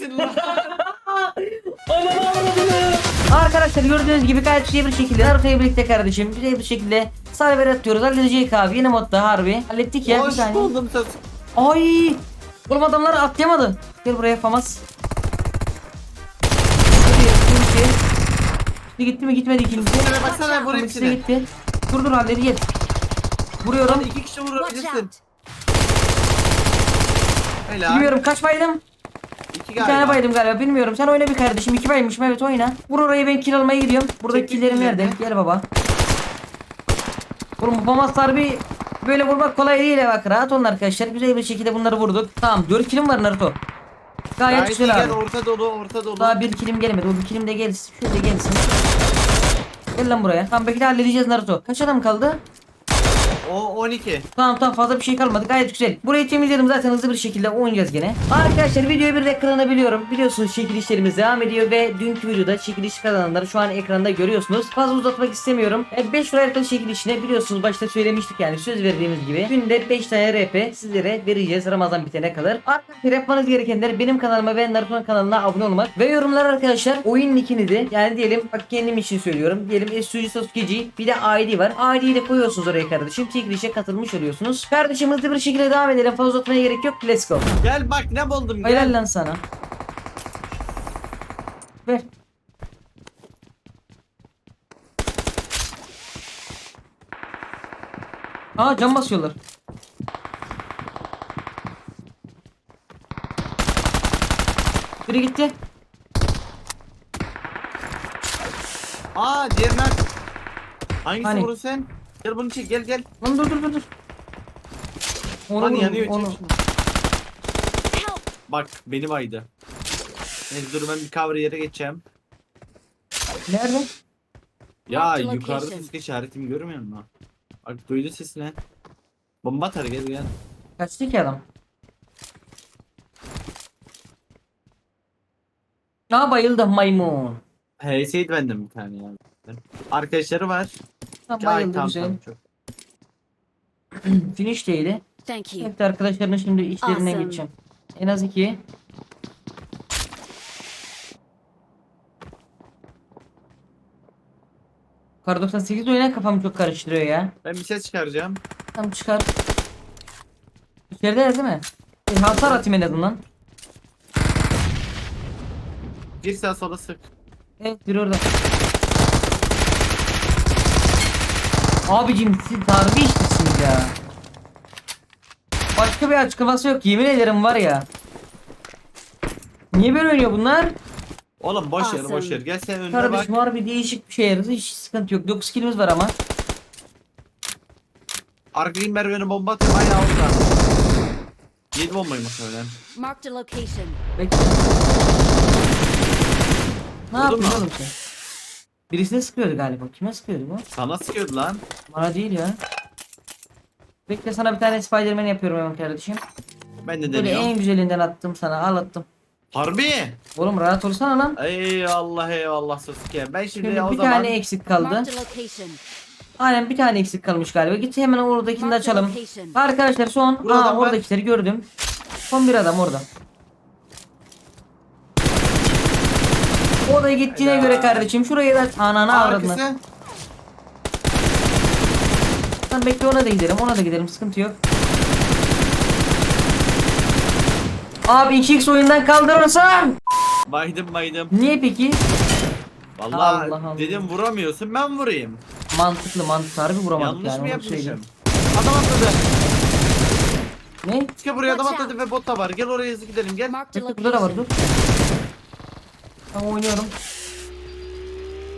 lan? Arkadaşlar gördüğünüz gibi gayet güzel bir şekilde Naruto'ya birlikte kardeşim güzel bir şekilde server atıyoruz. Halledecek abi yeni modda harbi. Hallettik ya bir Hoş saniye. buldum söz. Ay! Oğlum adamlar atlayamadı. Gel buraya Famas. Hadi. Şimdi gitti mi gitmedi ikinci. Şuna baksana vur ikisi de hepsini. gitti. Dur dur halleri gel. Vuruyorum. Lan iki kişi Watch vurabilirsin. out! Helal. Bilmiyorum kaç baydım. İki Bir galiba. tane baydım galiba bilmiyorum. Sen oyna bir kardeşim. iki baymışım evet oyna. Vur orayı ben kill almaya gidiyorum. Burada Çekil killerim nerede? Gel baba. Oğlum bu Famaslar bir böyle vurmak kolay değil ya bak rahat olun arkadaşlar. Güzel bir şekilde bunları vurduk. Tamam 4 killim var Naruto. Gayet güzel abi. orta dolu orta dolu. Daha bir kilim gelmedi. O bir kilim de gelsin. Şöyle gelsin. Gel lan buraya. Tamam belki de halledeceğiz Naruto. Kaç adam kaldı? O 12. Tamam tamam fazla bir şey kalmadı gayet güzel. Burayı temizledim zaten hızlı bir şekilde oynayacağız gene. Arkadaşlar videoyu bir de ekrana biliyorum. Biliyorsunuz çekilişlerimiz devam ediyor ve dünkü videoda çekiliş kazananları şu an ekranda görüyorsunuz. Fazla uzatmak istemiyorum. E, 5 lira çekilişine biliyorsunuz başta söylemiştik yani söz verdiğimiz gibi. Günde 5 tane RP sizlere vereceğiz Ramazan bitene kadar. Arkadaşlar yapmanız gerekenler benim kanalıma ve Naruto'nun kanalına abone olmak. Ve yorumlar arkadaşlar oyun nickinizi yani diyelim bak kendim için söylüyorum. Diyelim Esuji Sasuke'ci bir de ID var. ID'yi de koyuyorsunuz oraya kardeşim. Çekilişe katılmış oluyorsunuz. Kardeşim hızlı bir şekilde devam edelim. Fazla uzatmaya gerek yok. Let's go. Gel bak ne buldum Helal gel. lan sana. Ver. Aa cam basıyorlar. Biri gitti. Aa diğerine. Hangisi Hani? vurur sen? Gel bunu çek gel gel. Lan dur dur dur dur. Onu Lan vurun, yanıyor onu. çek. Bak beni baydı. Neyse dur ben bir cover yere geçeceğim. Nerede? Ya Mark the yukarıda location. ses işaretimi görmüyor musun? Bak duydu sesini. Bomba atar gel gel. Kaçtı ki adam? Aa bayıldı maymun. HS'ydi benden bir tane ya. Arkadaşları var. Tamam Ay, bayıldı tamam, güzel. tamam, çok. Finish değili. Thank you. Evet arkadaşların şimdi içlerine Awesome. geçeceğim. En az iki. Kar 98 oyuna kafamı çok karıştırıyor ya. Ben bir ses çıkaracağım. Tamam çıkar. İçeride değil mi? E, hasar atayım en azından. Bir sağ sola sık. Evet bir orada. Abicim siz harbi işçisiniz ya. Başka bir açıklaması yok yemin ederim var ya. Niye böyle oynuyor bunlar? Oğlum boş ver Awesome. boş ver. Gel sen önüne bak. Kardeşim harbi değişik bir şey yarısı hiç sıkıntı yok. 9 kilimiz var ama. Arkayı merdivene bomba atıyor. Aynı altta. Yedi bombayı muhtemelen. Marked a location. Bekle. Ne Vurdun yapıyorsun mu? oğlum sen? Birisine sıkıyordu galiba. Kime sıkıyordu bu? Sana sıkıyordu lan. Bana değil ya. Bekle sana bir tane Spiderman yapıyorum hemen kardeşim. Ben de Böyle deniyorum. en güzelinden attım sana al attım. Harbi. Oğlum rahat olsana lan. Eyvallah eyvallah Sasuke. Ben şimdi, Şimdi o bir zaman tane eksik kaldı. Marked a location. Aynen bir tane eksik kalmış galiba. Git hemen oradakini de açalım. location. Arkadaşlar son Burada Aa, var. oradakileri gördüm. Son bir adam orada. O da gittiğine göre kardeşim şurayı da ananı avradını. arkası. Sen bekle ona da gidelim ona da gidelim sıkıntı yok. Abi 2x oyundan kaldırırsan. Baydım baydım. Niye peki? Vallahi Allah Allah. dedim vuramıyorsun ben vurayım. Mantıklı mantıklı harbi vuramadık Yanlış yani mı onu söyleyeyim. yapmışım? Adam atladı. Ne? Sasuke buraya adam atladı ve bot da var. Gel oraya hızlı gidelim gel. Marked a Bekle burada da var location. dur. Tamam oynuyorum.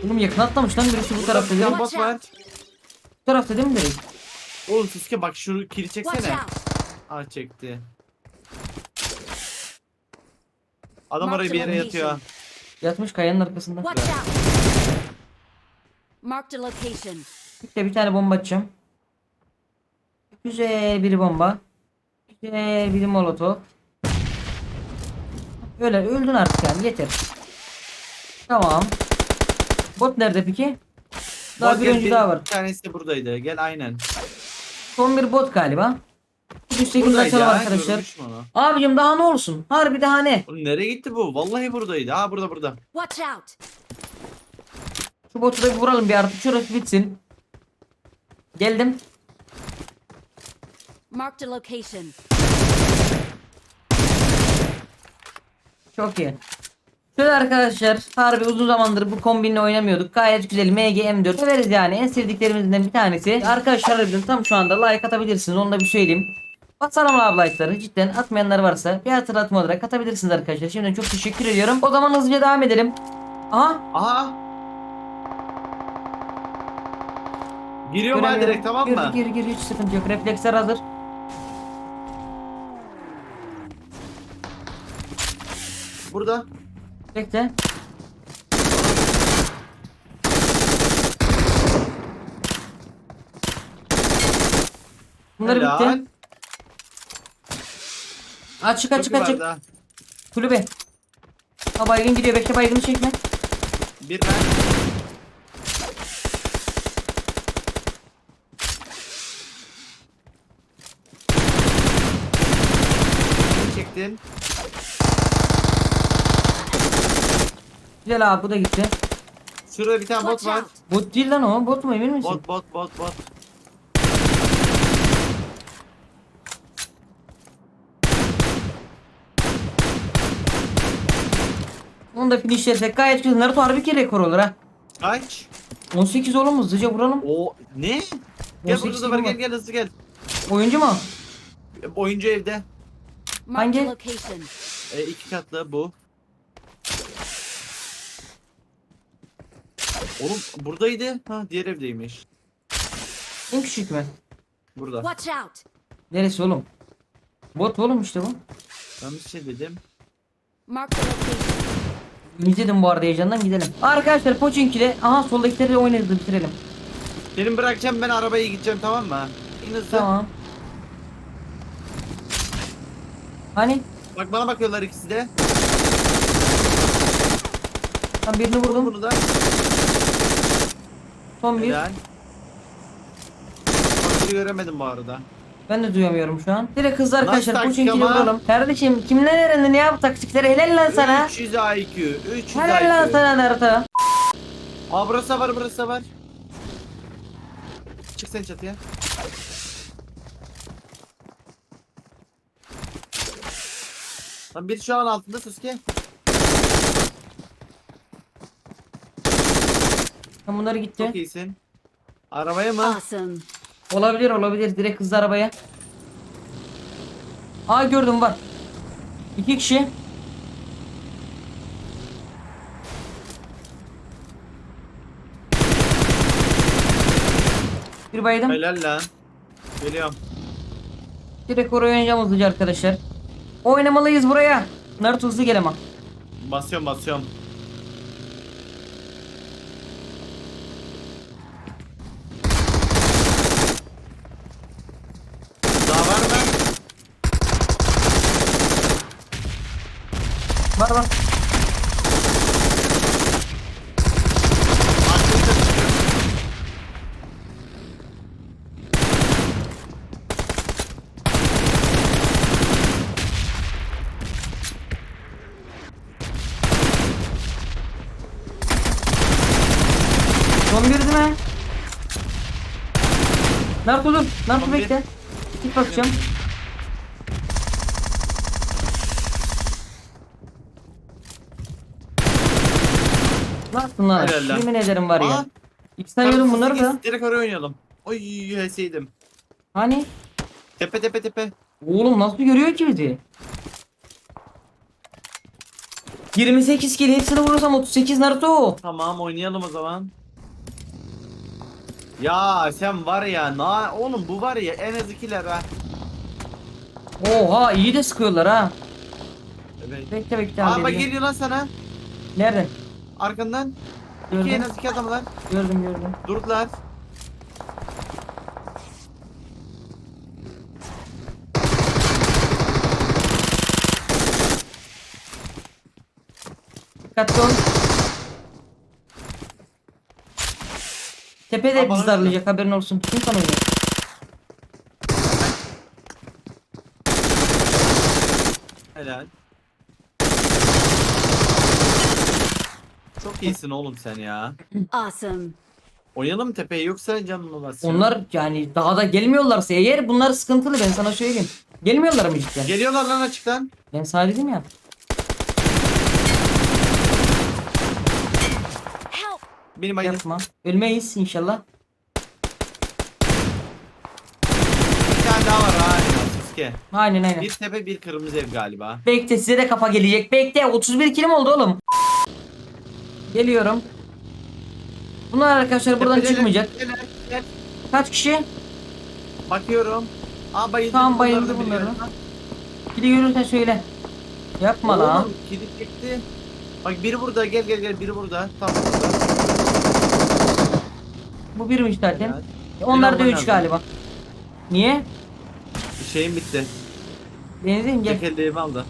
Oğlum yakın atlamış lan birisi bu tarafta değil mi? Bot var. Bu tarafta değil mi direkt? Oğlum Sasuke bak şu Watch çeksene. Aa çekti. Adam Mark oraya the bir yere yatıyor. Yatmış kayanın arkasında. Marked a location. İşte bir tane bomba atacağım. Güzel bir bomba. Güzel bir molotof. Öyle öldün artık yani yeter. Tamam. Bot nerede peki? Daha Bot bir oyuncu daha var. Bir tanesi de buradaydı. Gel aynen. Son bir bot galiba. üstteki Buradaydı açalım ya, arkadaşlar. Abicim daha ne olsun? Harbi daha ne? Oğlum nereye gitti bu? Vallahi buradaydı. Ha burada burada. Watch out! Şu botu da bir vuralım bir artık şurası bitsin. Geldim. Marked a location. Çok iyi. Şöyle arkadaşlar harbi uzun zamandır bu kombinle oynamıyorduk. Gayet güzel MG M4 severiz yani en sevdiklerimizden bir tanesi. Arkadaşlar harbiden tam şu anda like atabilirsiniz onu da bir söyleyeyim. Basalım abi like'ları cidden atmayanlar varsa bir hatırlatma olarak atabilirsiniz arkadaşlar. Şimdiden çok teşekkür ediyorum. O zaman hızlıca devam edelim. Aha Aha. Giriyorum göremiyorum. direkt tamam gir, mı? Gir gir hiç sıkıntı yok. Refleksler hazır. Burada. Bekle. Bunları Helal. bitti. Açık açık Çok açık. var daha. Kulübe. Ha baygın gidiyor bekle baygını çekme. Bir ben. Çektim. Güzel abi bu da gitti. Şurada bir tane bot var. Bot değil lan o bot mu emin misin? Bot bot bot bot. Onu da finishlersek gayet güzel. Naruto harbi ki rekor olur ha. Kaç? 18 oğlum hızlıca vuralım. O ne? Gel 18 burada da var gel gel hızlı gel. Oyuncu mu? Oyuncu evde. Hangi? location. E, iki katlı bu. Oğlum buradaydı. Ha diğer evdeymiş. En küçük mü? Burada. Watch out! Neresi oğlum? Bot oğlum işte bu. Ben bir şey dedim. Marked a location. İzledim bu arada heyecandan gidelim. Arkadaşlar Pochinki'de aha soldakileri de oynadı bitirelim. Senin bırakacağım ben arabaya gideceğim tamam mı? Hızlı. Tamam. Hani? Bak bana bakıyorlar ikisi de. Ben birini Vur vurdum. bunu da. Son bir. Helal. Göremedim bu arada. Ben de duyamıyorum şu an. Direkt hızlı arkadaşlar taktik Pochinki'de ama? vuralım. Kardeşim kimler öğrendin ya bu taktikleri? Helal lan sana. 300 IQ. 300 Helal lan IQ. sana Naruto. Aa burası var burası var. Çık sen çatıya. Lan biri şu an altında Sasuke. Tam bunları gitti. Çok iyisin. Arabaya mı? Awesome. Olabilir olabilir. Direkt hızlı arabaya. Aa gördüm var. İki kişi. Bir baydım. Helal lan. Geliyorum. Direkt oraya oynayacağım hızlıca arkadaşlar. Oynamalıyız buraya. Naruto hızlı gel ama. Basıyorum basıyorum. Daha var mı? Var var. Son bir değil mi? Naruto dur. Bir. bekle. Git bakacağım. Yaptın lan? Helal lan. Yemin ederim var ya. Aa, İki tane yiyordum bunları da. Direkt oraya oynayalım. Oy HS'ydim. Hani? Tepe tepe tepe. Oğlum nasıl görüyor ki bizi? 28 kill hepsini vurursam 38 Naruto. Tamam oynayalım o zaman. Ya sen var ya na oğlum bu var ya en az ikiler ha. Oha iyi de sıkıyorlar ha. Evet. Bekle bekle Aa bak geliyor lan sana. Nereden? Arkandan. İki en Gördüm. az iki adamlar. Gördüm gördüm. Durdular. Dikkatli ol. Tepe de Aa, bana bizi darlayacak haberin olsun. Kim sana? Helal. Çok iyisin oğlum sen ya. Awesome. Oynayalım mı tepeye yoksa canın mı basıyor? Onlar yani daha da gelmiyorlarsa eğer bunlar sıkıntılı ben sana söyleyeyim. Gelmiyorlar mı cidden? Geliyorlar lan açıktan. Ben sana dedim ya. Benim ayım. Yapma. Ölmeyiz inşallah. Bir tane daha var ha. Sasuke. Aynen aynen. Bir tepe bir kırmızı ev galiba. Bekle size de kafa gelecek. Bekle 31 kilim oldu oğlum. Geliyorum. Bunlar arkadaşlar buradan Tepedeler, çıkmayacak. tepedeler, gel. Kaç kişi? Bakıyorum. Aa bayıldı. Tamam, bunları bayıldı da biliyorum. bunları. Biri görürsen söyle. Yapma lan. Oğlum kilit çekti. Bak biri burada gel gel gel biri burada. Tam burada. Bu birmiş zaten. Evet. Onlar da 3 olmam galiba. Niye? Şeyim bitti. Benzin gel. Tek elde aldı.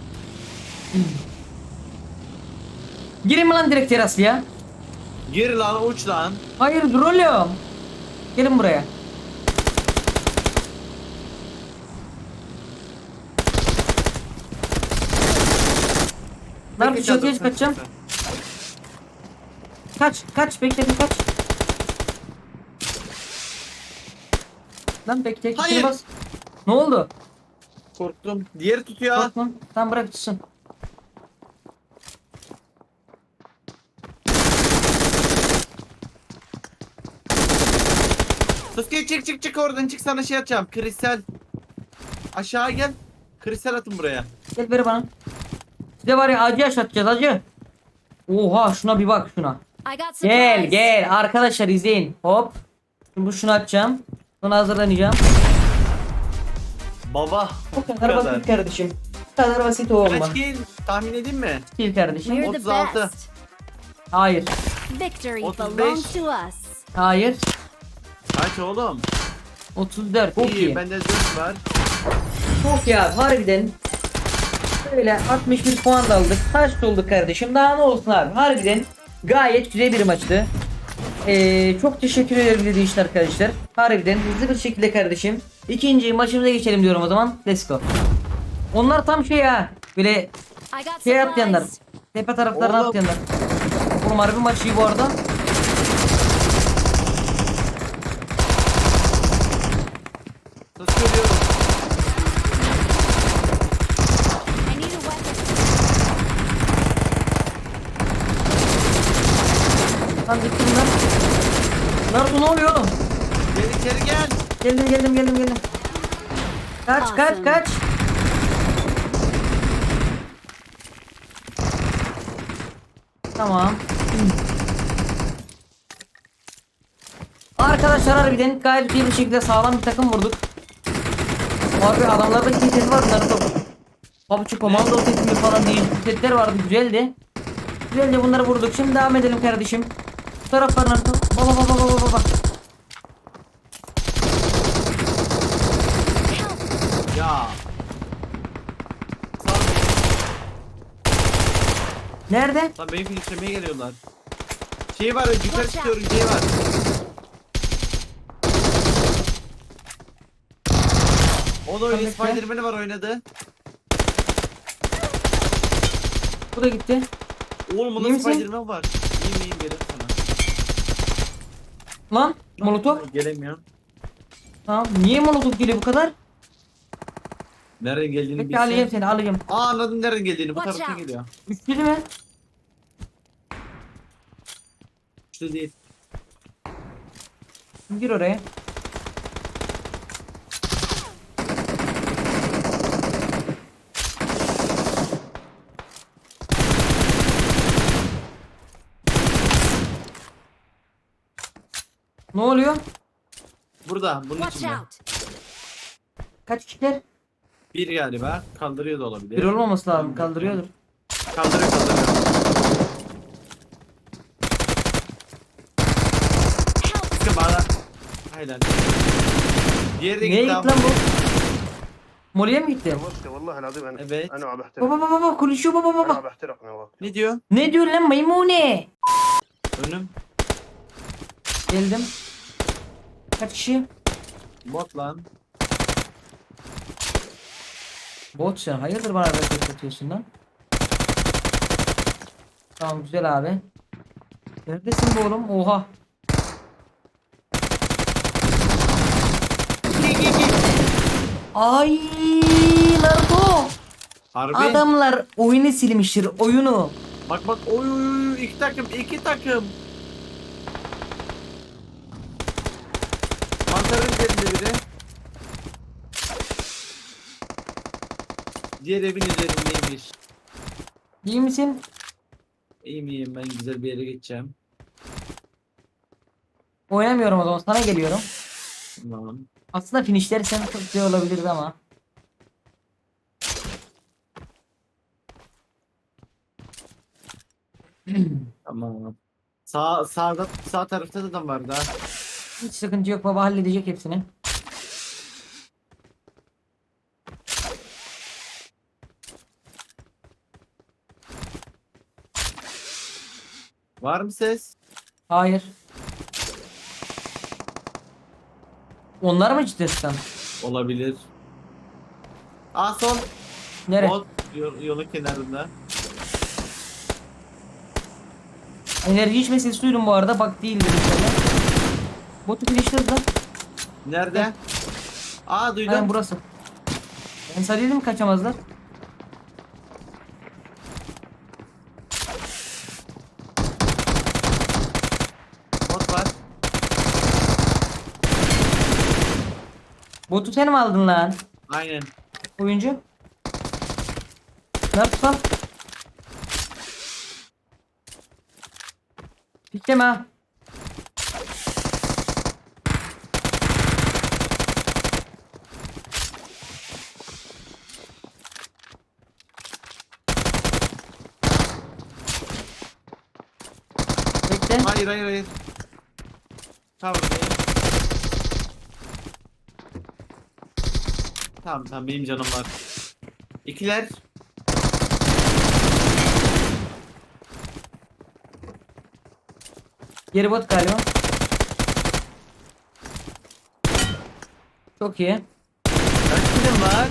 Girin mi lan direkt teraslıya? Gir lan uç lan. Hayır dur oğlum. Gelin buraya. Nerede çatıya çadır, kaçacağım? Kaç kaç bekle bir kaç. Lan bekle Hayır. bas. Ne oldu? Korktum. Diğeri tutuyor. Korkma. Tamam bırak tutsun. Sasuke çık çık çık oradan çık sana şey atacağım. Kristal. Aşağı gel. Kristal atın buraya. Gel ver bana. Size var ya acı yaşatacağız acı. Oha şuna bir bak şuna. Gel gel arkadaşlar izleyin. Hop. Şimdi şunu atacağım. Sonra hazırlanacağım. Baba. Bu kadar basit kardeşim. Bu kadar basit olma. Kaç kill tahmin edeyim mi? Değil kardeşim. We're the 36. best. Hayır. Victory 35. belongs to us. Hayır. Kaç oğlum? 34. Çok İyi iyi. bende 4 var. Çok ya harbiden. Böyle 61 puan da aldık. Kaç olduk kardeşim? Daha ne olsun abi? Harbiden gayet güzel bir maçtı. Ee, çok teşekkür ederim dediğiniz için arkadaşlar. Harbiden hızlı bir şekilde kardeşim. İkinci maçımıza geçelim diyorum o zaman. Let's go. Onlar tam şey ya. Böyle şey atlayanlar. supplies. Tepe taraflarına atlayanlar. Oğlum harbi maç iyi bu arada. Sasuke diyorum. I need a weapon. Lan gittim lan. Naruto ne oluyor oğlum? Gel içeri gel. Geldim geldim geldim geldim. Kaç kaç Awesome. kaç. Tamam. Arkadaşlar harbiden gayet iyi bir şekilde sağlam bir takım vurduk. Abi adamlarda iki set var bunları top. Pabucu komando seti mi falan değişik setler vardı güzeldi. Güzelce bunları vurduk. Şimdi devam edelim kardeşim. Bu taraflar Naruto. Baba baba baba baba. Ya. Sağ Nerede? Lan beni filtlemeye geliyorlar. Şey var yukarı çıkıyorum şey var. O da oynuyor Tabii ki. Spiderman'i var oynadı. Bu da gitti. Oğlum İyi bunda misin? Spiderman var. İyiyim iyiyim gelirim sana. Lan molotof. Gelemiyorum. Tamam. Niye molotof geliyor bu kadar? Nereden geldiğini Bekle bilsem. seni alacağım. Aa anladım nereden geldiğini. Bu Watch taraftan out. geliyor. Değil mi? İşte değil. Gir oraya. Ne oluyor? Burada bunun Watch içinde. out. Kaç kişiler? Bir galiba. Kaldırıyor da olabilir. Bir olmaması lazım. Kaldırıyordur. Kaldırıyor kaldırıyor. Help. Sıkı bana. Aynen. Diğeri de Neye gitti gitti lan bu? Moli'ye mi gitti? وصلي والله العظيم انا Evet. انا عم بحترق Baba baba baba konuşuyor baba انا baba. عم بحترق نواف Ne diyor? Ne diyor lan maymune? Önüm. Geldim. Kaç kişi? Bot lan. Bot sen hayırdır bana böyle atıyorsun lan? Tamam güzel abi. Neredesin bu oğlum? Oha. Ay Naruto. Harbi. Adamlar oyunu silmiştir oyunu. Bak bak oy oy oy iki takım iki takım. Diğer evin üzerindeymiş. İyi misin? İyi miyim ben güzel bir yere geçeceğim. Oynamıyorum o zaman sana geliyorum. Tamam. Aslında finishlersen çok güzel olabilirdi ama. Tamam. Sağ sağda sağ tarafta da adam vardı ha. Hiç sıkıntı yok baba halledecek hepsini. Var mı ses? Hayır. Onlar mı cidden? Olabilir. Aa sol. Nere? Bot yol, yolun kenarında. Enerji içmesini duydum bu arada. Bak inşallah. Botu finishledin lan. Nerede? Aa duydum. Aynen burası. Ben dedim kaçamazlar. Bot var. Botu sen mi aldın lan? Aynen. Oyuncu. Ne yaptın? Pikleme ha. Bekle. Hayır hayır hayır. Tamam. Tamam tamam benim canım var. İkiler. Geri bot galiba. Çok iyi. Kaç kilim var?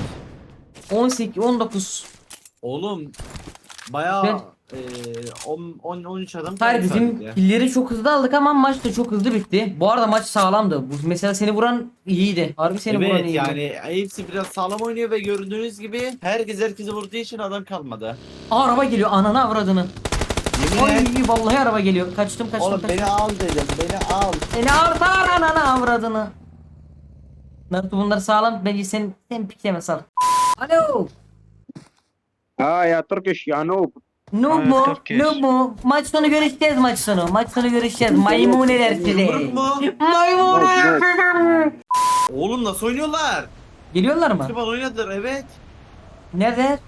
18 19. Oğlum bayağı eee 10 10 ee, 13 adam. Hayır bizim killeri çok hızlı aldık ama maç da çok hızlı bitti. Bu arada maç sağlamdı. Bu, mesela seni vuran iyiydi. Harbi seni evet, vuran iyiydi. yani hepsi biraz sağlam oynuyor ve gördüğünüz gibi herkes herkesi vurduğu için adam kalmadı. Araba geliyor ananı avradını. Yemin Ay vallahi araba geliyor. Kaçtım kaçtım. Oğlum kaçtım. beni al dedim. Beni al. Beni artar ananı avradını. Naruto bunlar sağlam. Bence sen sen pikleme sal. Alo. Ha ya Turkish ya noob. Turkish. Noob mu? Maç sonu görüşeceğiz maç sonu. Maç sonu görüşeceğiz. Maymuneler sizi. Yumruk mu? Sizi. Oğlum nasıl oynuyorlar? Geliyorlar mı? Küban oynadılar evet. Nerede?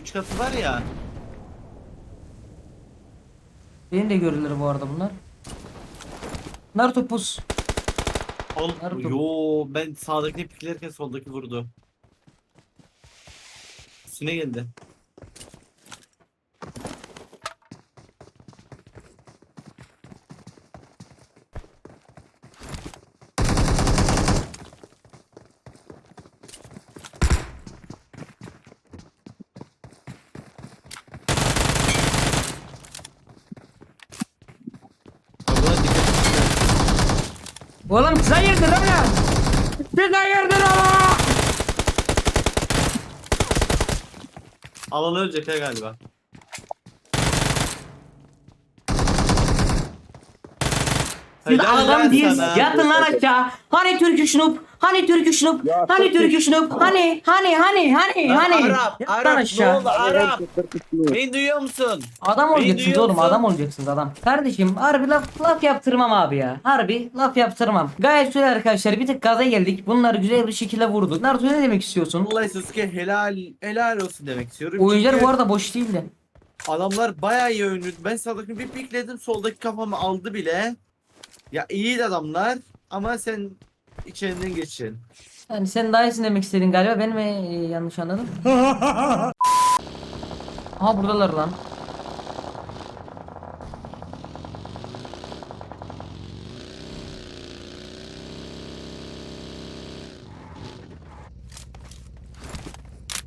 3 katı var ya. Beni de görürler bu arada bunlar. Naruto pus. Al. Nerede? Yo ben sağdakini piklerken soldaki vurdu. Üstüne geldi. Oğlum siz hayırdır oğlum? Siz hayırdır oğlum? Alan ölecek ha galiba. Siz adam lan değilsiniz. sana. Yatın lan aşağı. Hani türkü şunup? Hani türkü şunup? Hani çok- türkü şunup? Hani hani hani hani hani. Arap, Yat lan ne oldu Arap? Beni duyuyor musun? Adam Beni olacaksınız oğlum adam olacaksınız adam. Kardeşim harbi laf, laf yaptırmam abi ya. Harbi laf yaptırmam. Gayet güzel arkadaşlar bir tık gaza geldik. Bunları güzel bir şekilde vurduk. Naruto ne demek istiyorsun? Vallahi Sasuke helal helal olsun demek istiyorum. Oyuncular Çünkü bu arada boş değildi. Adamlar bayağı iyi oynuyordu. Ben Sadık'ı bir pikledim soldaki kafamı aldı bile. Ya iyiydi adamlar ama sen içerinden geçin. Yani sen daha iyisin demek istedin galiba. Ben mi e, yanlış anladım? Aha buradalar lan.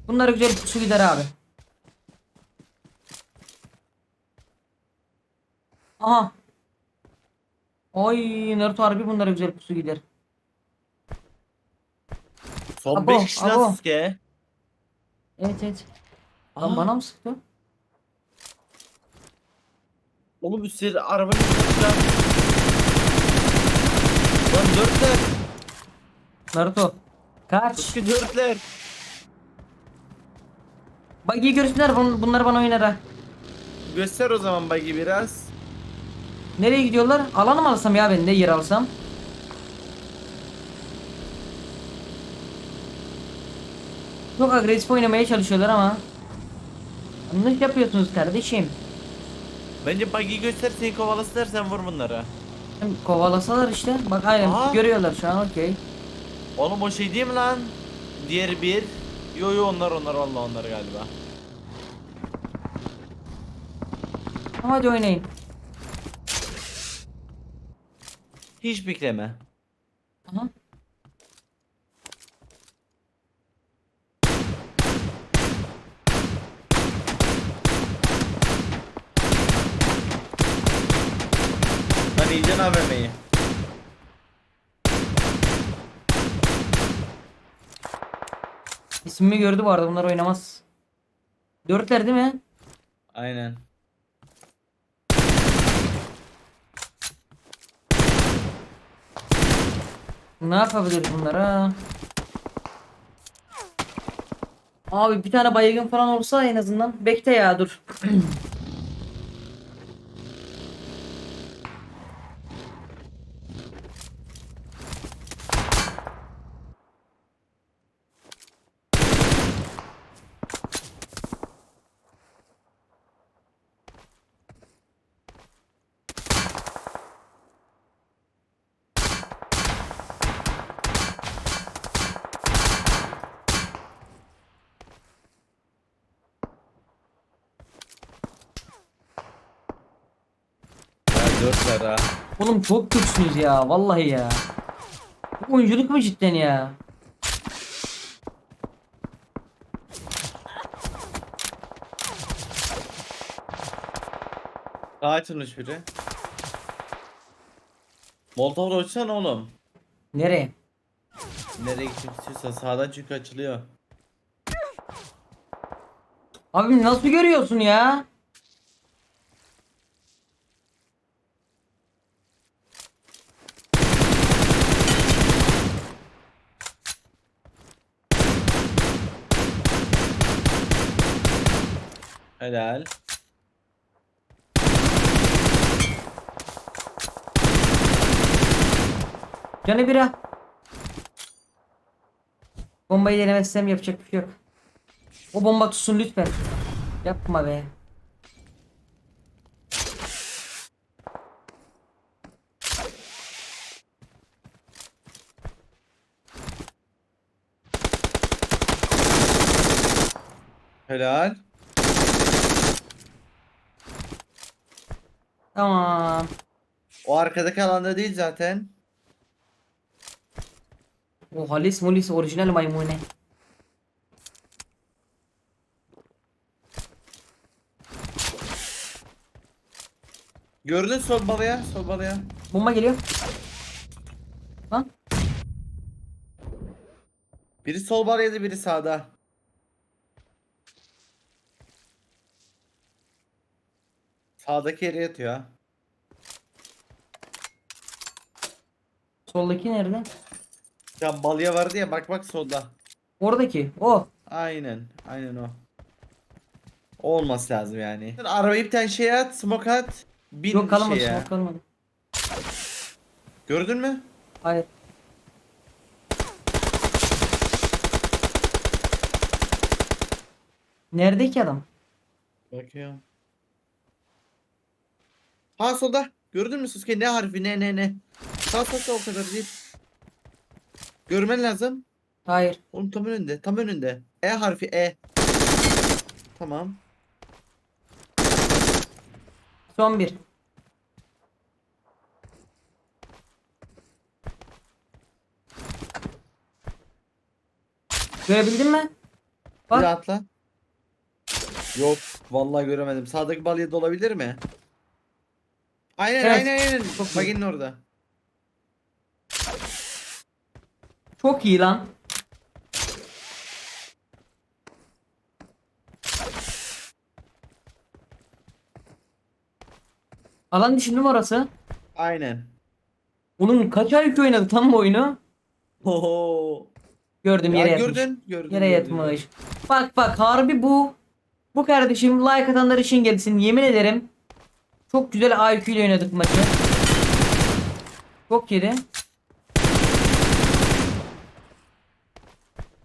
Bunlara güzel pusu gider abi. Aha. Oy Naruto harbi bunlara güzel pusu gider. Son Abo, 5 kişi abo. nasıl ki? Evet evet. Lan Aa. bana mı sıktı? Oğlum üstleri arabanın üstüne Lan dörtler. Naruto. Kaç. Tutku dörtler. Bak iyi bun- bunlar bana oynar ha. Göster o zaman bagi biraz. Nereye gidiyorlar? Alanı mı alsam ya ben de yer alsam? Çok agresif oynamaya çalışıyorlar ama. Yanlış yapıyorsunuz kardeşim. Bence bagi göster seni kovalası dersen vur bunlara. Kovalasalar işte. Bak aynen Aa. görüyorlar şu an okey. Oğlum o şey değil mi lan? Diğeri bir. Yo yo onlar onlar valla onlar galiba. Hadi oynayın. Hiç bekleme. Aha. Ben yiyeceğim AVM'yi. İsmimi gördü bu arada bunlar oynamaz. Dörtler değil mi? Aynen. Ne yapabiliriz bunlara? Abi bir tane baygın falan olsa en azından. Bekle ya dur. Ya ha. Oğlum çok kötüsünüz ya vallahi ya. Bu oyunculuk mu cidden ya? Daha açılmış biri. Molotov uçsana oğlum. Nereye? Nereye gitmek istiyorsan sağdan çünkü açılıyor. Abi nasıl görüyorsun ya? Helal. Canı bira. Bombayı denemezsem yapacak bir şey yok. O bomba tutsun lütfen. Yapma be. Helal. Tamam. O arkadaki alanda değil zaten. O halis mulis orijinal maymune. Gördün sol balaya, sol balaya. Bomba geliyor. Lan. Biri sol balaydı, biri sağda. Sağdaki yere yatıyor ha. Soldaki nerede? Ya balya vardı ya bak bak solda. Oradaki. O. Aynen. Aynen o. O olması lazım yani. Arabayı bir tane şey at, smoke at. Bin Yok kalmadı. şeye. smoke kalmadı. Gördün mü? Hayır. Nerede ki adam? Bakıyorum. Ha solda. Gördün mü Suske ne harfi ne ne ne. Sağ sağ sağ o kadar değil. Görmen lazım. Hayır. Oğlum tam önünde tam önünde. E harfi E. Tamam. Son bir. Görebildin mi? Bir Bak. daha atla. Yok vallahi göremedim. Sağdaki balya da olabilir mi? Aynen Evet. aynen aynen. Çok iyi. Baginin orada. Çok iyi lan. Alan dışı mı orası? Aynen. Onun kaç ki oynadı tam bu oyunu? Oho. Gördüm Ya yere yatmış. gördün, gördün. Yere gördün. yatmış. Bak bak harbi bu. Bu kardeşim like atanlar için gelsin yemin ederim. Çok güzel IQ ile oynadık maçı. Çok yedi.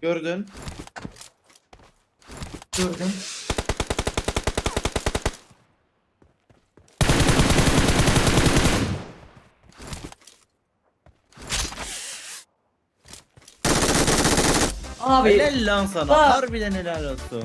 Gördün. Gördüm. Abi Helal lan sana. Bak. Harbiden helal olsun.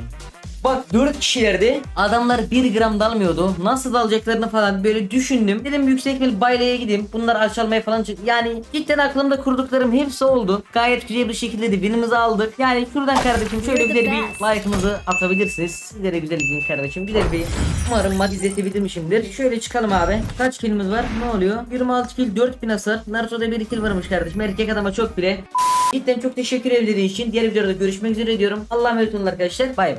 Bak 4 kişilerdi. Adamlar 1 gram dalmıyordu. Nasıl dalacaklarını falan böyle düşündüm. Dedim yüksek bir baylaya gideyim. Bunlar açalmaya falan çık. Yani cidden aklımda kurduklarım hepsi oldu. Gayet güzel bir şekilde de winimizi aldık. Yani şuradan kardeşim şöyle güzel bir best. like'ınızı atabilirsiniz. Sizlere güzel bir gün kardeşim. Güzel bir umarım maç izletebilmişimdir. Şöyle çıkalım abi. Kaç killimiz var? Ne oluyor? 26 kill 4000 hasar. Naruto'da 1 kill varmış kardeşim. Erkek adama çok bile. Cidden çok teşekkür ederim için. Diğer videoda görüşmek üzere diyorum. Allah'a emanet olun arkadaşlar. Bay bay.